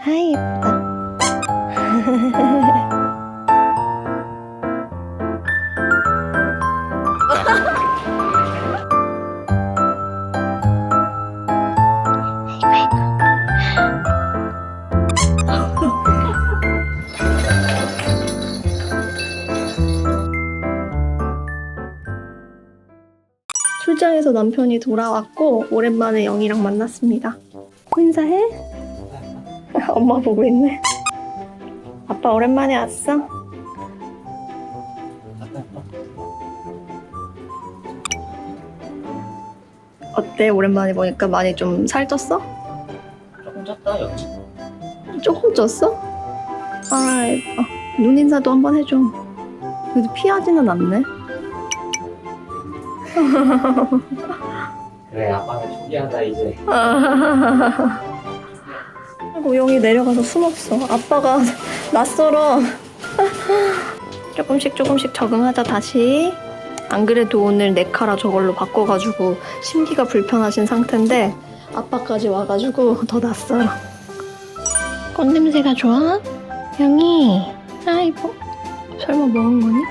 아이 예쁘다. 출장에서 남편이 돌아왔고 오랜만에 영이랑 만났습니다. 인사해? 엄마 보고 있네. 아빠 오랜만에 왔어? 어때? 오랜만에 보니까 많이 좀 살쪘어? 조금 쪘다 여기 조금 쪘어? 아, 예뻐. 눈 인사도 한번 해줘. 그래도 피하지는 않네. 그래 아빠는 준비한다 이제 아이고 영이 내려가서 숨었어. 아빠가 낯설어. 조금씩 조금씩 적응하자 다시. 안 그래도 오늘 네카라 저걸로 바꿔가지고 심기가 불편하신 상태인데 아빠까지 와가지고 더 낯설어. 꽃 냄새가 좋아? 영이. 아이고. 설마 먹은 거니?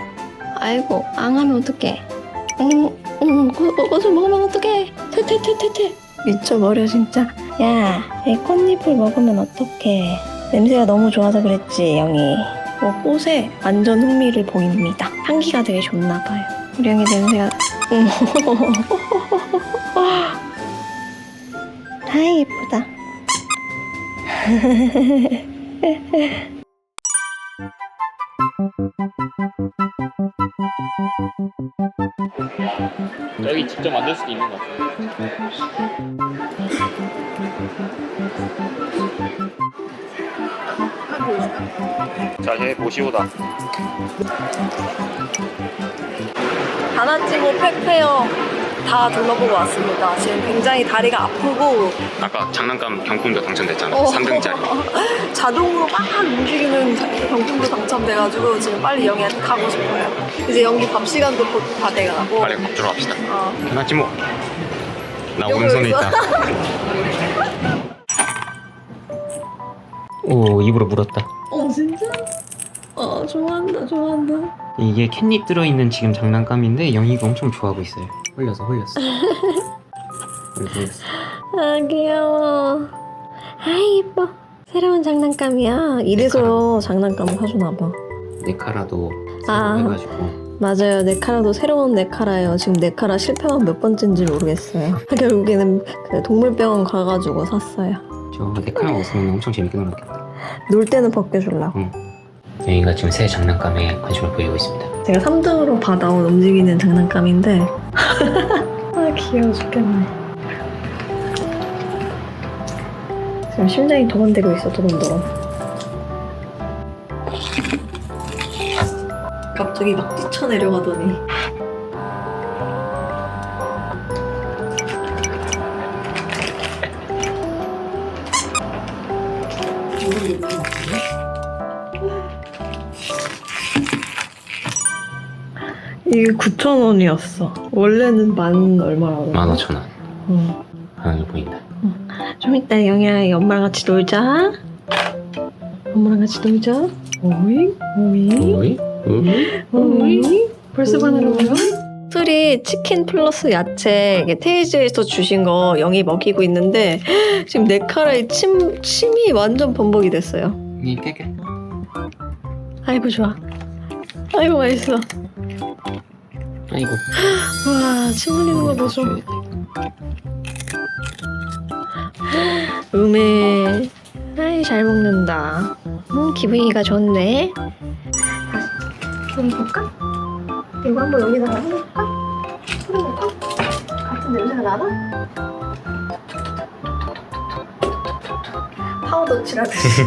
아이고 앙하면 어떡해. 응, 응, 그, 그것을 먹으면 어떡해. 퇴퇴퇴퇴퇴. 미쳐버려 진짜. 야, 이 꽃잎을 먹으면 어떡해. 냄새가 너무 좋아서 그랬지, 영희. 뭐 꽃에 완전 흥미를 보입니다. 향기가 되게 좋나 봐요. 우리 영희 냄새가. 아이, 예쁘다. 여기 직접 만들 수도 있는 것 같아 자얘 보시오다 다나찌고 팩페어 다 둘러보고 왔습니다. 지금 굉장히 다리가 아프고 아까 장난감 경품도 당첨됐잖아 어. 3등짜리 자동으로 막 움직이는 경품도 당첨돼가지고 지금 빨리 영희한테 가고 싶어요. 이제 연기 밥 시간도 곧 다 돼가고. 빨리 밥 주러 갑시다 어. 괜찮지 뭐나 여기 오른손에 있어. 있다 오 입으로 물었다 어 진짜? 어 좋아한다 좋아한다. 이게 캣닙 들어있는 지금 장난감인데 영희가 엄청 좋아하고 있어요 흘려서 흘렸어 흘려서 흘렸어 아 귀여워. 아 예뻐. 새로운 장난감이야. 이래서 장난감을 사주나 봐. 네카라도 아. 해가지고 맞아요. 네카라도 새로운 네카라예요. 지금 네카라 실패만 몇 번째인지 모르겠어요. 결국에는 그 동물병원 가가지고 샀어요. 저 네카라 없으면 엄청 재밌게 놀았겠다 놀 때는 벗겨주려고. 영희가 지금 새 장난감에 관심을 보이고 있습니다. 제가 3등으로 받아온 움직이는 장난감인데. 아 귀여워 죽겠네. 지금 심장이 도건대고 있어 도건도건 갑자기 막 뛰쳐내려가더니 이게 9,000원이었어 원래는 만 얼마라고 15,000원 응. 하는 게 보인다 좀 이따 영희야 엄마랑 같이 놀자. 엄마랑 같이 놀자. 오이 오이 오이? 오이? 오이. 벌써 반하는 거야? 술이 치킨 플러스 야채 이게 테이즈에서 주신 거 영희 먹이고 있는데 지금 네 카라에 침 침이 완전 범벅이 됐어요. 이 깨게 아이고 좋아. 아이고 맛있어. 아이고 와, 침 흘리는 거 보소. 음에 아이 잘 먹는다. 음 기분이가 좋네. 좀 볼까? 이거 한번 여기다가 해볼까? 풀어볼까? 같은 냄새가 나나? 파우더 칠하듯이.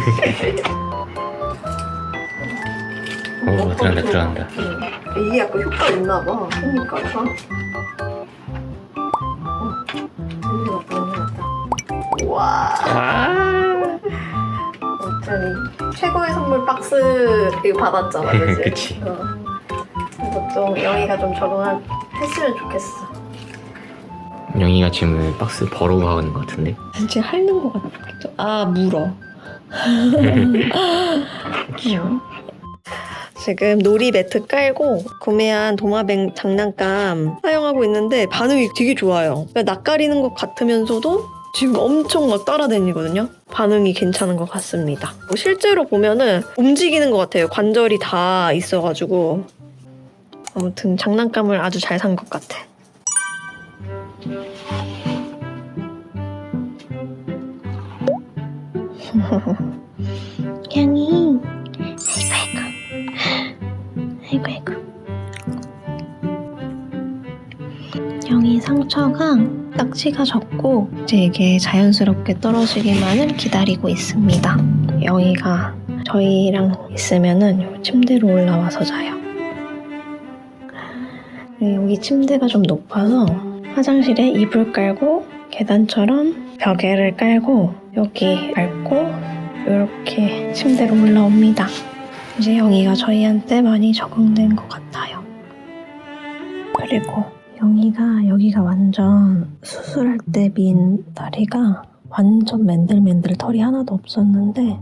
오 들어간다 들어간다 응. 이게 약간 효과 있나 봐. 그러니까. 어. 냄새. 와. 아 아무튼 최고의 선물 박스 이거 받았잖아, 그치? 그치. 어. 이거 좀 영희가 좀 적응했으면 좋겠어. 영희가 지금 박스 버러고 하는 것 같은데 진짜 핥는 것 같아. 아 물어. 귀여워. 지금 놀이 매트 깔고 구매한 도마뱀 장난감 사용하고 있는데 반응이 되게 좋아요. 그러니까 낯가리는 것 같으면서도 지금 엄청 막 따라다니거든요. 반응이 괜찮은 것 같습니다. 뭐 실제로 보면은 움직이는 것 같아요. 관절이 다 있어가지고. 아무튼 장난감을 아주 잘 산 것 같아. 양이 상처가 딱지가 졌고 이제 이게 자연스럽게 떨어지기만을 기다리고 있습니다 영이가 저희랑 있으면은 요 침대로 올라와서 자요 네, 여기 침대가 좀 높아서 화장실에 이불 깔고 계단처럼 벽에를 깔고 여기 밟고 이렇게 침대로 올라옵니다. 이제 영희가 저희한테 많이 적응된 것 같아요. 그리고 영희가 여기가 완전 수술할 때 민 다리가 완전 맨들맨들 털이 하나도 없었는데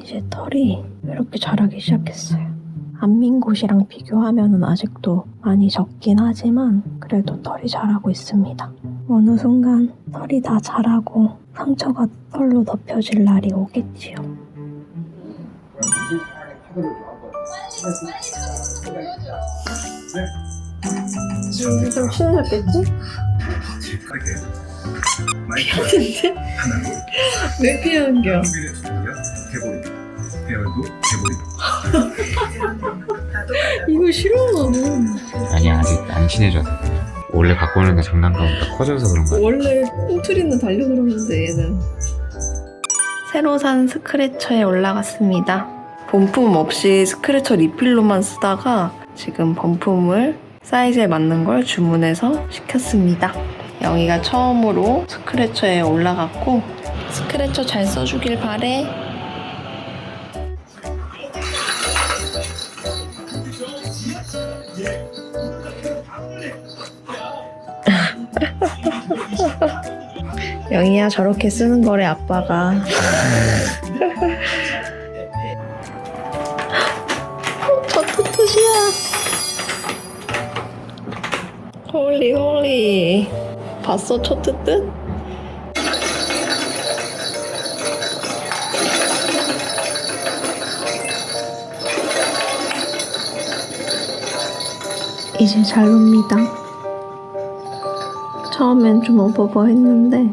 이제 털이 이렇게 자라기 시작했어요. 안민 곳이랑 비교하면 아직도 많이 적긴 하지만 그래도 털이 자라고 있습니다. 어느 순간 털이 다 자라고 상처가 털로 덮여질 날이 오겠지요. 좀 신났겠지? 근데 왜 피하는겨? 이거 싫어 나는. 아니야 아직 안 친해져서 원래 갖고 오는 게 장난감보다 커져서 그런 거야 원래 꿈틀이는 달려들었는데 얘는. 새로 산 스크래처에 올라갔습니다. 본품 없이 스크래처 리필로만 쓰다가 지금 본품을 사이즈에 맞는 걸 주문해서 시켰습니다. 영희가 처음으로 스크래처에 올라갔고 스크래처 잘 써주길 바래. 영희야 저렇게 쓰는 거래 아빠가. 홀리 홀리. 봤어 초트 뜻? 이제 잘 놉니다. 처음엔 좀 어버버 했는데